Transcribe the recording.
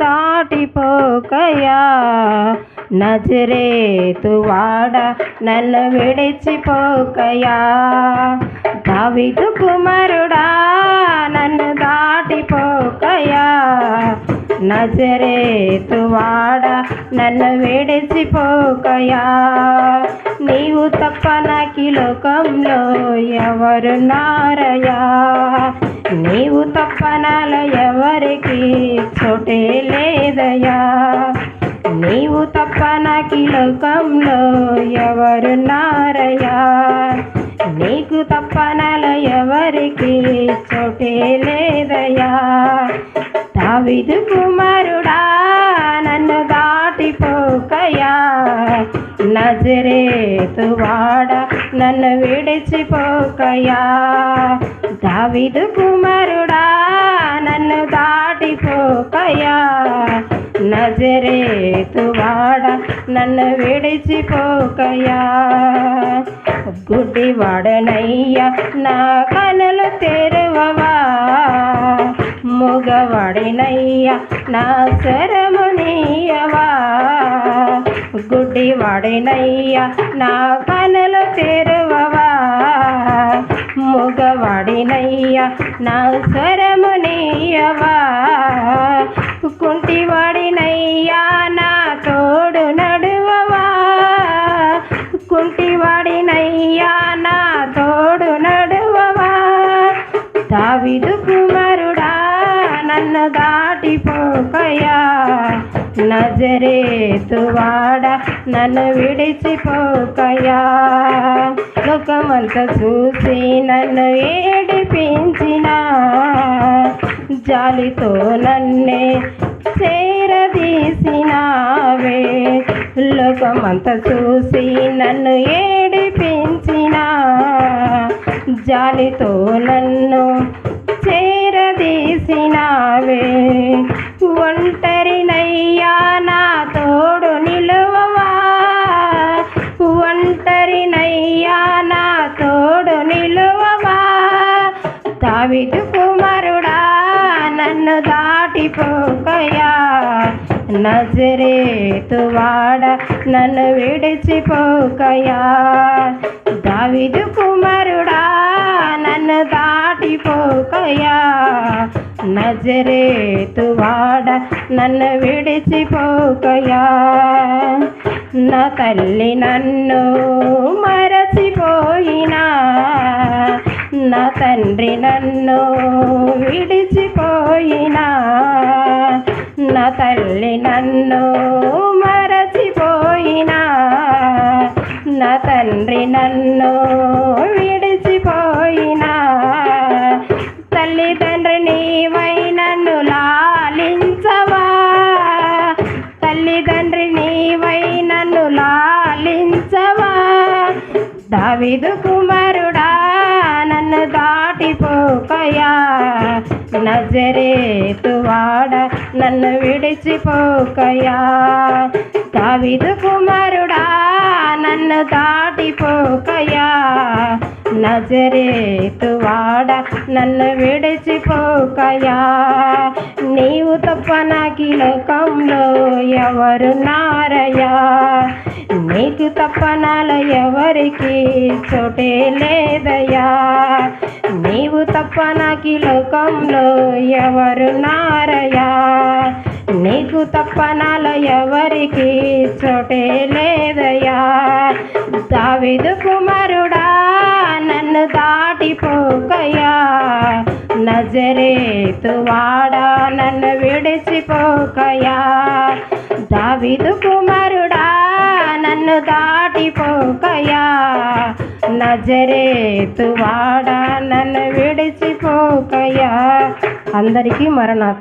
దాటిపోకయా నజరేతు వాడ నన్ను విడిచిపోకయా దావిదు కుమారుడా నన్ను దాటిపోకయా నజరేతు వాడ నన్ను విడిచిపోకయా నీవు తప్ప నాకి లోకంలో ఎవరు నారయా నీవు తప్పనాల ఎవరికి చోటే లేదయా నీవు తప్ప నాకి లోకంలో ఎవరు నారయా నీకు తప్పనల ఎవరికి చోటే లేదయా దావిదు కుమారుడా నన్ను దాటిపోకయా నజరేతు వాడ నన్ను విడిచిపోకయా దావిదు కుమారుడా నన్ను దాటిపోకయా నజరేతువాడ నన్ను విడిచిపోకయా గుడ్డివాడనయ్యా నా కనులు తెరువవా. మగవాడినయ్యా నా శరమునీయవా గుడ్డి వాడినయ్యా నా కనులు తెరువవా? మూగవాడినయ్యా నా స్వరము నీయవా? కుంటివాడినయ్యా నా తోడు నడువవా? కుంటివాడినయ్యా నా తోడు నడువవా? దావిదు కుమారుడా నన్ను దాటిపోకయా నజరేతు వాడ నన్ను విడిచిపోకయా? లోకమంత చూసి నన్ను ఏడిపించిన జాలితో నన్నే చేరదీసినావే. లోకమంత చూసి నన్ను ఏడిపించిన జాలితో నన్ను చేరదీసినావే. ఒంటరినై తోడు నిలువవా? దావిదు కుమారుడా నన్ను దాటిపోకయా నజరేతు వాడ నన్ను విడిచిపోకయా దావిదు కుమారుడా నన్ను దాటిపోకయా నజరేతు వాడ నన్ను విడిచిపోకయా నా తల్లి నన్ను మరి విడిచిపోయినా నా తండ్రి నన్ను విడిచిపోయినా. నా తల్లి నన్ను మరచిపోయినా. నా తండ్రి నన్ను దావిదు కుమారుడా నన్ను దాటిపోకయా నజరేతు వాడ నన్ను విడిచిపోకయా దావిదు కుమారుడా నన్ను దాటిపోకయా నజరేతు వాడ నన్ను విడిచిపోకయా నీవు తప్ప నాకి లోకంలో ఎవరు నారయా నీకు తప్పనాల ఎవరికి చోటే లేదయా నీవు తప్ప నాకి లోకంలో ఎవరు నారయా నీకు తప్ప నాలో ఎవరికి చోటే లేదయా దావిదు కుమారుడా నన్ను దాటిపోకయా నజరేతు వాడా నన్ను విడిచిపోకయా దావిదు కుమారుడా నన్ను దాటిపోకయా. నజరేతు వాడా నన్ను విడిచిపోకయా. అందరికీ మరణాత్